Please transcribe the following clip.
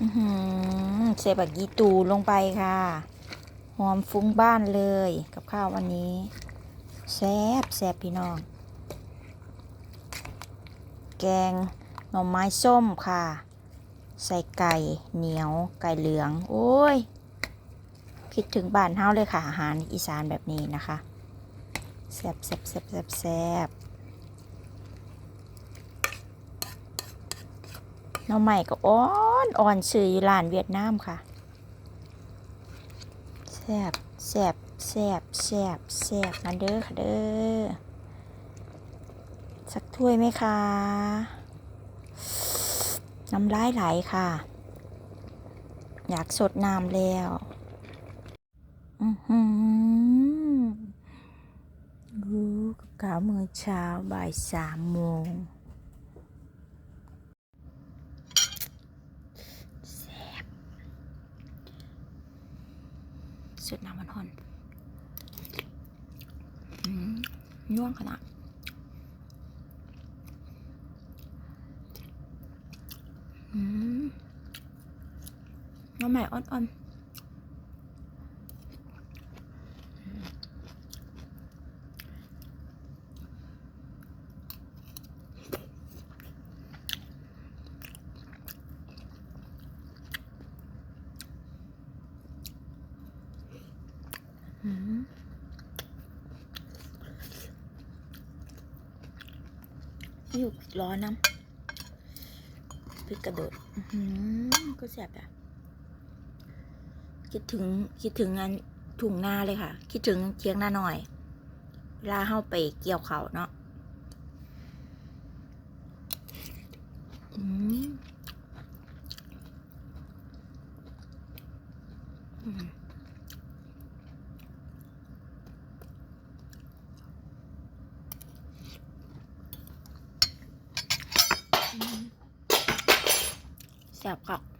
อื้อหือใส่บักยีตูลงไปค่ะ หอมฟุ้งบ้านเลยกับข้าววันนี้ แซบแซบพี่น้อง แกงหน่อไม้ส้มค่ะ ใส่ไก่เหนียวไก่เหลือง โอ้ย คิดถึงบ้านเฮาเลยค่ะ อาหารอีสานแบบนี้นะคะ แซบแซบแซบแซบแซบ น้องใหม่ก็อ่อนอ่อนชื่ออยู่ร้านเวียดนามค่ะแซบแซบแซบแซบแซบมาเด้อค่ะเด้อสักถ้วยไหมคะน้ำลายไหลค่ะ อยากสดน้ำแล้วอือหือรู้กับข้าวมื้อเช้าบ่ายสามโมงแซ่บ สุดน้ำมันหอนอืมย่วงขนาดน้ำใหม่อ่อนๆ อืมอยู่ร้อนน้ำพริกกระโดดอื้อหือก็แสบอะ คิดถึงคิดถึงงานถุงนาเลยค่ะ คิดถึงเทียงนาหน่อยเวลาเข้าไปเกี่ยวเขาวเนาะอืมอืม แสบค่ะ